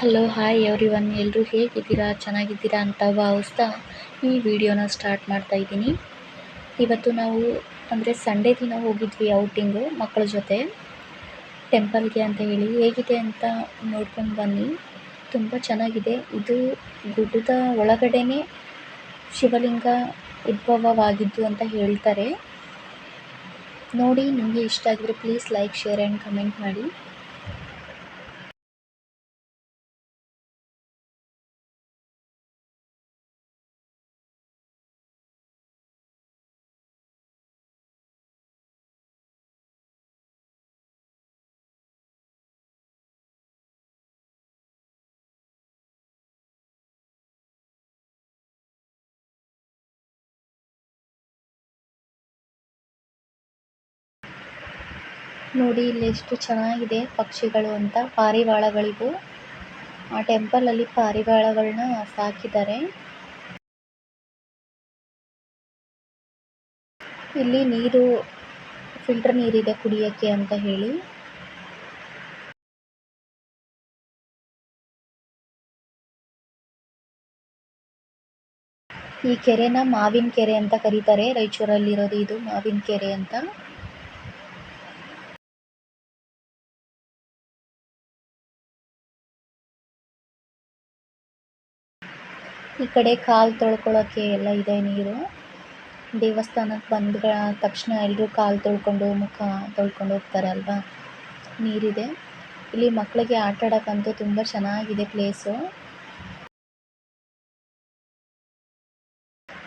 Hello hi every one ಎಲ್ಲರೂ ಹೇಗಿದ್ದೀರಾ? ಚೆನ್ನಾಗಿದ್ದೀರಾ ಅಂತ ಭಾವಿಸ್ತಾ ಈ ವಿಡಿಯೋನ ಸ್ಟಾರ್ಟ್ ಮಾಡ್ತಾ ಇದ್ದೀನಿ. ಇವತ್ತು ನಾವು, ಅಂದರೆ ಸಂಡೇ ದಿನ ಹೋಗಿದ್ವಿ ಔಟಿಂಗು ಮಕ್ಕಳ ಜೊತೆ. ಟೆಂಪಲ್ಗೆ ಅಂತ ಹೇಳಿ ಹೇಗಿದೆ ಅಂತ ನೋಡ್ಕೊಂಡು ಬನ್ನಿ. ತುಂಬ ಚೆನ್ನಾಗಿದೆ. ಇದು ಗುಡ್ಡದ ಒಳಗಡೆನೇ ಶಿವಲಿಂಗ ಉದ್ಭವವಾಗಿದ್ದು ಅಂತ ಹೇಳ್ತಾರೆ. ನೋಡಿ, ನಿಮಗೆ ಇಷ್ಟ ಆಗಿದ್ರೆ please like share and comment ಮಾಡಿ. ನೋಡಿ, ಇಲ್ಲಿ ಎಷ್ಟು ಚೆನ್ನಾಗಿದೆ ಪಕ್ಷಿಗಳು ಅಂತ. ಪಾರಿವಾಳಗಳಿಗೂ, ಆ ಟೆಂಪಲ್ ಅಲ್ಲಿ ಪಾರಿವಾಳಗಳನ್ನ ಸಾಕಿದ್ದಾರೆ. ಇಲ್ಲಿ ನೀರು ಫಿಲ್ಟರ್ ನೀರಿದೆ ಕುಡಿಯಕ್ಕೆ ಅಂತ ಹೇಳಿ. ಈ ಕೆರೆನ ಮಾವಿನ ಕೆರೆ ಅಂತ ಕರೀತಾರೆ. ರಾಯಚೂರಲ್ಲಿರೋದು ಇದು ಮಾವಿನ ಕೆರೆ ಅಂತ. ಈ ಕಡೆ ಕಾಲ್ ತೊಳ್ಕೊಳ್ಳೋಕೆ ಎಲ್ಲ ಇದೆ ನೀರು. ದೇವಸ್ಥಾನಕ್ಕೆ ಬಂದ ತಕ್ಷಣ ಎಲ್ಲರೂ ಕಾಲು ತೊಳ್ಕೊಂಡು ಮುಖ ತೊಳ್ಕೊಂಡು ಹೋಗ್ತಾರೆ ಅಲ್ವಾ? ನೀರಿದೆ. ಇಲ್ಲಿ ಮಕ್ಕಳಿಗೆ ಆಟ ಆಡೋಕ್ಕಂತೂ ತುಂಬ ಚೆನ್ನಾಗಿದೆ ಪ್ಲೇಸು.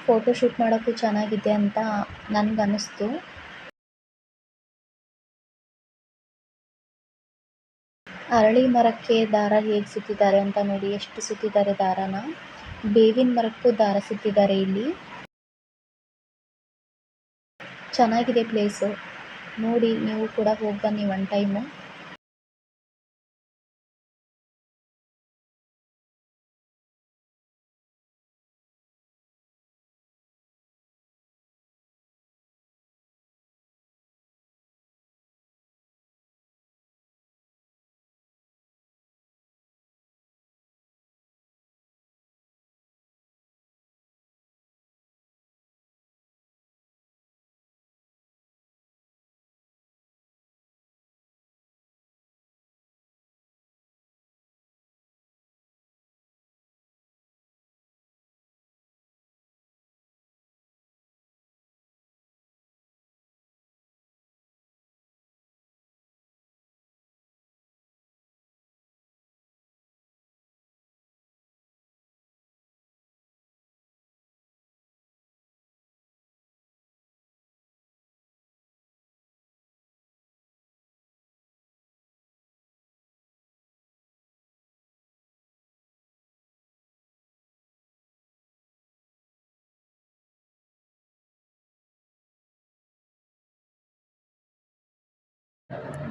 ಫೋಟೋ ಶೂಟ್ ಮಾಡೋಕ್ಕೂ ಚೆನ್ನಾಗಿದೆ ಅಂತ ನನಗನ್ನಿಸ್ತು. ಅರಳಿ ಮರಕ್ಕೆ ದಾರ ಹೇಗೆ ಸುತ್ತಿದ್ದಾರೆ ಅಂತ ನೋಡಿ, ಎಷ್ಟು ಸುತ್ತಿದ್ದಾರೆ ದಾರಾನ? ಬೇವಿನ ಮರಕ್ಕೂ ದಾರ ಸುತ್ತಿದ್ದಾರೆ ಇಲ್ಲಿ. ಚೆನ್ನಾಗಿದೆ ಪ್ಲೇಸು ನೋಡಿ ನೀವು ಕೂಡ ಹೋಗಿ ಬನ್ನಿ ಒನ್ ಟೈಮು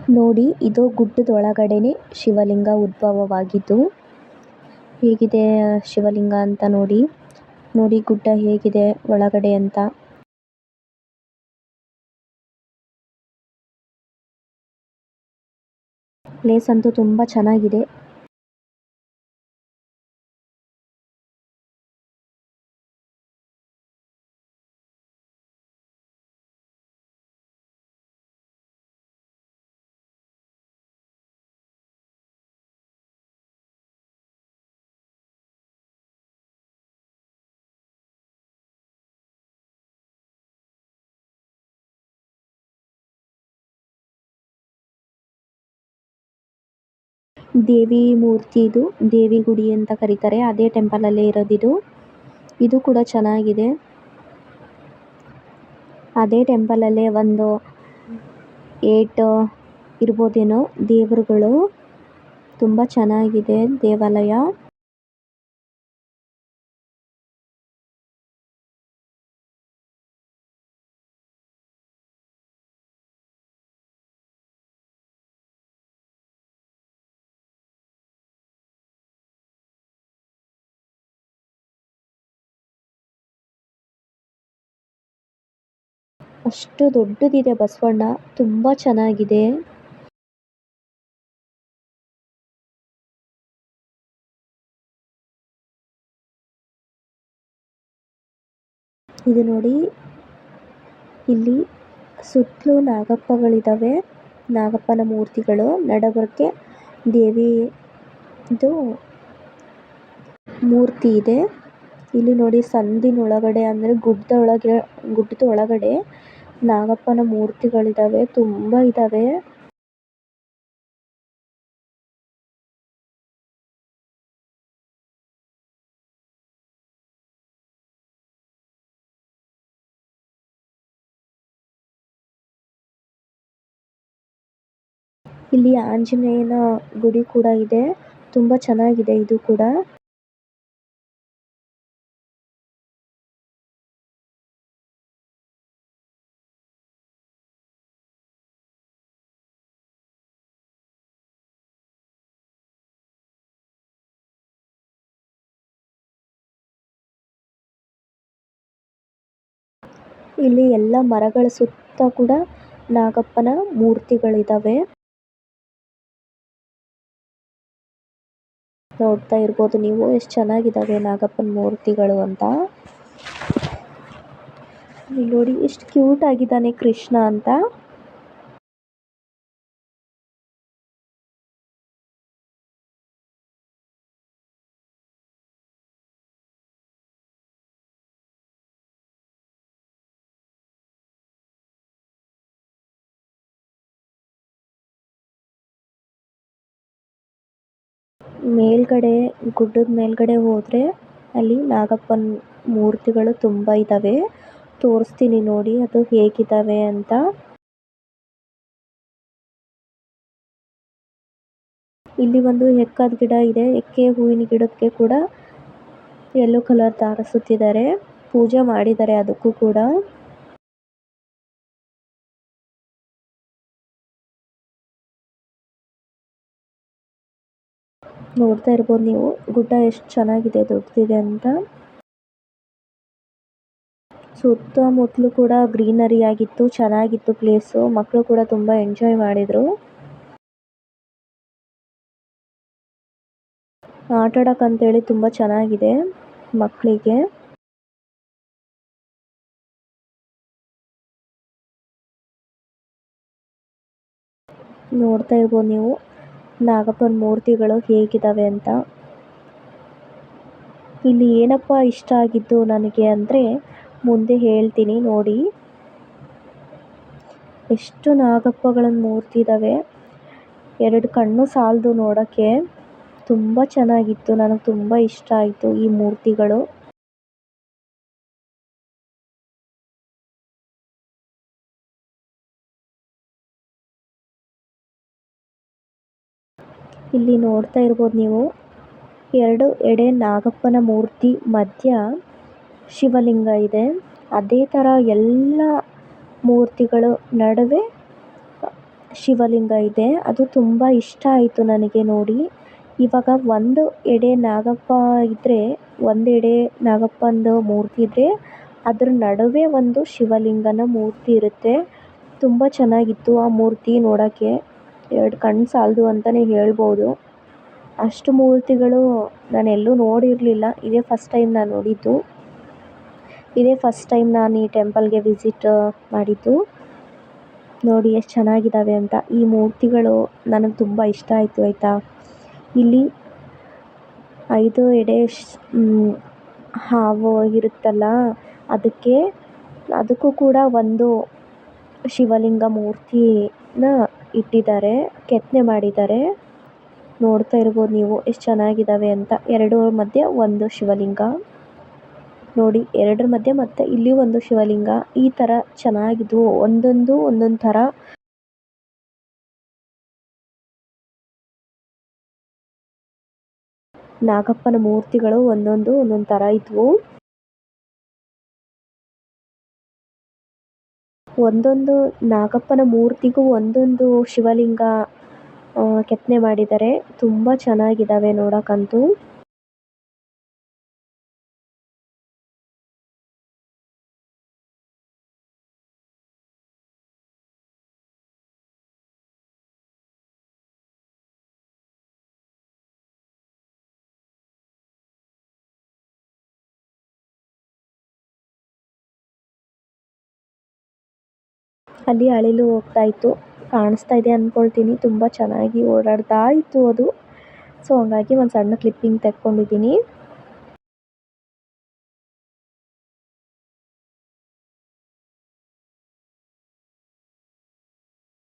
ನೋಡಿ, ಇದು ಗುಡ್ಡದ ಒಳಗಡೆನೆ ಶಿವಲಿಂಗ ಉದ್ಭವವಾಗಿದ್ದು, ಹೇಗಿದೆ ಶಿವಲಿಂಗ ಅಂತ ನೋಡಿ. ನೋಡಿ ಗುಡ್ಡ ಹೇಗಿದೆ, ಒಳಗಡೆ ಅಂತ. ಪ್ಲೇಸ್ ಅಂತೂ ತುಂಬಾ ಚೆನ್ನಾಗಿದೆ. ದೇವಿ ಮೂರ್ತಿ ಇದು. ದೇವಿ ಗುಡಿ ಅಂತ ಕರೀತಾರೆ. ಅದೇ ಟೆಂಪಲ್ ಅಲ್ಲೇ ಇರೋದು ಇದು. ಕೂಡ ಚೆನ್ನಾಗಿದೆ. ಅದೇ ಟೆಂಪಲ್ ಅಲ್ಲೇ ಒಂದು ಏಟ್ ಇರ್ಬೋದೇನೋ ದೇವರುಗಳು. ತುಂಬ ಚೆನ್ನಾಗಿದೆ ದೇವಾಲಯ. ಅಷ್ಟು ದೊಡ್ಡದಿದೆ ಬಸವಣ್ಣ. ತುಂಬಾ ಚೆನ್ನಾಗಿದೆ. ಇದು ನೋಡಿ, ಇಲ್ಲಿ ಸುತ್ತಲೂ ನಾಗಪ್ಪಗಳಿದ್ದಾವೆ ನಾಗಪ್ಪನ ಮೂರ್ತಿಗಳು ನಡಬರ್ಕೆ ದೇವಿ ಇದು ಮೂರ್ತಿ ಇದೆ. ಇಲ್ಲಿ ನೋಡಿ ಸಂದಿನ ಒಳಗಡೆ ಅಂದರೆ ಗುಡ್ಡದ ಒಳಗೆ ಗುಡ್ಡದ ಒಳಗಡೆ ನಾಗಪ್ಪನ ಮೂರ್ತಿಗಳಿದಾವೆ ತುಂಬಾ ಇದಾವೆ. ಇಲ್ಲಿ ಆಂಜನೇಯನ ಗುಡಿ ಕೂಡ ಇದೆ ತುಂಬಾ ಚೆನ್ನಾಗಿದೆ ಇದು ಕೂಡ. ಇಲ್ಲಿ ಎಲ್ಲ ಮರಗಳ ಸುತ್ತ ಕೂಡ ನಾಗಪ್ಪನ ಮೂರ್ತಿಗಳಿದಾವೆ. ನೋಡ್ತಾ ಇರ್ಬೋದು ನೀವು ಎಷ್ಟು ಚೆನ್ನಾಗಿದ್ದಾವೆ ನಾಗಪ್ಪನ ಮೂರ್ತಿಗಳು ಅಂತ. ಇಲ್ಲಿ ನೋಡಿ ಎಷ್ಟು ಕ್ಯೂಟ್ ಆಗಿದ್ದಾನೆ ಕೃಷ್ಣ ಅಂತ. ಮೇಲ್ಗಡೆ, ಗುಡ್ಡದ ಮೇಲ್ಗಡೆ ಹೋದ್ರೆ ಅಲ್ಲಿ ನಾಗಪ್ಪನ ಮೂರ್ತಿಗಳು ತುಂಬಾ ಇದಾವೆ. ತೋರಿಸ್ತೀನಿ ನೋಡಿ ಅದು ಹೇಗಿದಾವೆ ಅಂತ. ಇಲ್ಲಿ ಒಂದು ಎಕ್ಕದ ಗಿಡ ಇದೆ. ಎಕ್ಕೆ ಹೂವಿನ ಗಿಡಕ್ಕೆ ಕೂಡ ಯೆಲ್ಲೋ ಕಲರ್ ದಾರ ಸುತ್ತಿದ್ದಾರೆ ಪೂಜೆ ಮಾಡಿದ್ದಾರೆ ಅದಕ್ಕೂ ಕೂಡ. ನೋಡ್ತಾ ಇರ್ಬೋದು ನೀವು. ಗುಡ್ಡ ಎಷ್ಟು ಚೆನ್ನಾಗಿದೆ, ದೊಡ್ಡದಿದೆ ಅಂತ. ಸುತ್ತಮುತ್ತಲು ಕೂಡ ಗ್ರೀನರಿ ಆಗಿತ್ತು, ಚೆನ್ನಾಗಿತ್ತು ಪ್ಲೇಸು ಮಕ್ಕಳು ಕೂಡ ತುಂಬ ಎಂಜಾಯ್ ಮಾಡಿದರು. ಆಟ ಆಡೋಕ್ಕಂತೇಳಿ ತುಂಬ ಚೆನ್ನಾಗಿದೆ ಮಕ್ಕಳಿಗೆ ನೋಡ್ತಾ ಇರ್ಬೋದು ನೀವು. ನಾಗಪ್ಪನ ಮೂರ್ತಿಗಳು ಹೇಗಿದ್ದಾವೆ ಅಂತ. ಇಲ್ಲಿ ಏನಪ್ಪ ಇಷ್ಟ ಆಗಿದ್ದು ನನಗೆ ಅಂದರೆ ಮುಂದೆ ಹೇಳ್ತೀನಿ ನೋಡಿ. ಎಷ್ಟು ನಾಗಪ್ಪಗಳ ಮೂರ್ತಿ ಇದ್ದಾವೆ ಎರಡು ಕಣ್ಣು ಸಾಲದು ನೋಡೋಕ್ಕೆ ತುಂಬ ಚೆನ್ನಾಗಿತ್ತು. ನನಗೆ ತುಂಬ ಇಷ್ಟ ಆಯಿತು ಈ ಮೂರ್ತಿಗಳು. ಇಲ್ಲಿ ನೋಡ್ತಾ ಇರ್ಬೋದು ನೀವು. ಎರಡು ಎಡೆ ನಾಗಪ್ಪನ ಮೂರ್ತಿ, ಮಧ್ಯ ಶಿವಲಿಂಗ ಇದೆ. ಅದೇ ಥರ ಎಲ್ಲ ಮೂರ್ತಿಗಳು ನಡುವೆ ಶಿವಲಿಂಗ ಇದೆ. ಅದು ತುಂಬ ಇಷ್ಟ ಆಯಿತು ನನಗೆ ನೋಡಿ. ಇವಾಗ ಒಂದು ಎಡೆ ನಾಗಪ್ಪ ಇದ್ದರೆ ಒಂದು ಎಡೆ ನಾಗಪ್ಪಂದು ಮೂರ್ತಿ ಇದ್ದರೆ ಅದ್ರ ನಡುವೆ ಒಂದು ಶಿವಲಿಂಗನ ಮೂರ್ತಿ ಇರುತ್ತೆ. ತುಂಬ ಚೆನ್ನಾಗಿತ್ತು ಆ ಮೂರ್ತಿ ನೋಡೋಕ್ಕೆ. ಎರಡು ಕಣ್ಣು ಸಾಲದು ಅಂತಲೇ ಹೇಳ್ಬೋದು. ಅಷ್ಟು ಮೂರ್ತಿಗಳು ನಾನು ಎಲ್ಲೂ ನೋಡಿರಲಿಲ್ಲ. ಇದೇ ಫಸ್ಟ್ ಟೈಮ್ ನಾನು ನೋಡಿದ್ದು. ಇದೇ ಫಸ್ಟ್ ಟೈಮ್ ನಾನು ಈ ಟೆಂಪಲ್ಗೆ ವಿಸಿಟ್ ಮಾಡಿದ್ದು. ನೋಡಿ ಎಷ್ಟು ಚೆನ್ನಾಗಿದ್ದಾವೆ ಅಂತ. ಈ ಮೂರ್ತಿಗಳು ನನಗೆ ತುಂಬ ಇಷ್ಟ ಆಯಿತು ಆಯಿತಾ? ಇಲ್ಲಿ ಐದು ಎಡೆ ಹಾವು ಇರುತ್ತಲ್ಲ, ಅದಕ್ಕೆ, ಅದಕ್ಕೂ ಕೂಡ ಒಂದು ಶಿವಲಿಂಗ ಮೂರ್ತಿನ ಇಟ್ಟಿದ್ದಾರೆ, ಕೆತ್ತನೆ ಮಾಡಿದ್ದಾರೆ. ನೋಡ್ತಾ ಇರ್ಬೋದು ನೀವು ಎಷ್ಟು ಚೆನ್ನಾಗಿದ್ದಾವೆ ಅಂತ. ಎರಡು ಮಧ್ಯೆ ಒಂದು ಶಿವಲಿಂಗ. ನೋಡಿ, ಎರಡರ ಮಧ್ಯೆ ಮತ್ತೆ ಇಲ್ಲಿ ಒಂದು ಶಿವಲಿಂಗ. ಈ ತರ ಚೆನ್ನಾಗಿದ್ವು ಒಂದೊಂದು ಒಂದೊಂದು ತರ ನಾಗಪ್ಪನ ಮೂರ್ತಿಗಳು ಒಂದೊಂದು ಒಂದೊಂದು ತರ ಇದ್ವು. ಒಂದೊಂದು ನಾಗಪ್ಪನ ಮೂರ್ತಿಗೂ ಒಂದೊಂದು ಶಿವಲಿಂಗ ಕೆತ್ತನೆ ಮಾಡಿದ್ದಾರೆ. ತುಂಬಾ ಚೆನ್ನಾಗಿದ್ದಾವೆ ನೋಡೋಕ್ಕಂತೂ. ಅಲ್ಲಿ ಅಳಿಲು ಹೋಗ್ತಾ ಇತ್ತು. ಕಾಣಿಸ್ತಾ ಇದೆ ಅಂದ್ಕೊಳ್ತೀನಿ ತುಂಬ ಚೆನ್ನಾಗಿ ಓಡಾಡ್ತಾ ಇತ್ತು ಅದು. ಸೊ ಹಂಗಾಗಿ ಒಂದು ಸಣ್ಣ ಕ್ಲಿಪ್ಪಿಂಗ್ ತೆಕ್ಕೊಂಡಿದ್ದೀನಿ.